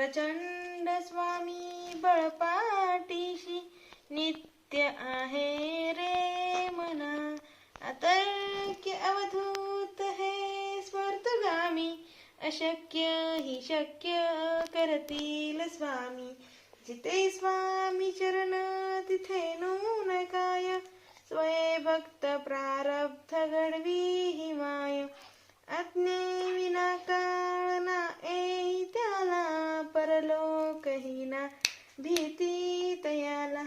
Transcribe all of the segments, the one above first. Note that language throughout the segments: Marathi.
प्रचंड स्वामी बळपाटीशी नित्य आहे रे मना. अतर्क्य अवधूत हे स्वर्तगामी. अशक्य ही शक्य करतील स्वामी. जिथे स्वामी चरण तिथे नून काय. स्वय भक्त प्रारब्ध घडवी हि माय. आज्ञे विना परलोक हि ना भीती तयाला।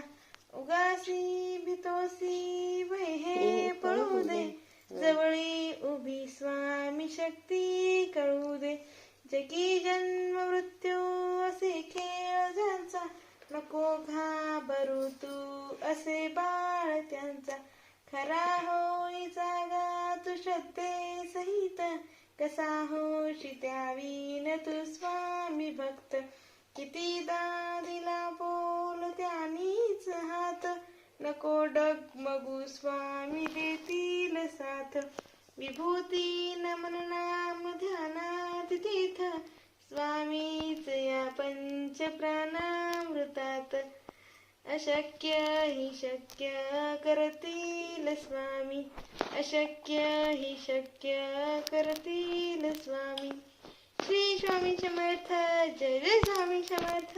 उगासी भीतोसी भय हे पळू दे जवळी उभी स्वामी शक्ती कळू दे जगी जन्म मृत्यू असे खेळ ज्यांचा। नको घाबरू तू असे बाळ त्यांचा। खरा होई जागा तू श्रद्धे सहित। कसा होशी त्यावीन तू स्वामी भक्त। कितीदा दिला बोल त्यानीच हात. नको डगमगू स्वामी देतील साथ. विभूती नमन नाम ध्यानात तीथ. स्वामीच या पंच प्राणामृतात अशक्य हि शक्य करतील स्वामी. अशक्य हि शक्य करतील स्वामी श्री स्वामी समर्थ जय जय स्वामी समर्थ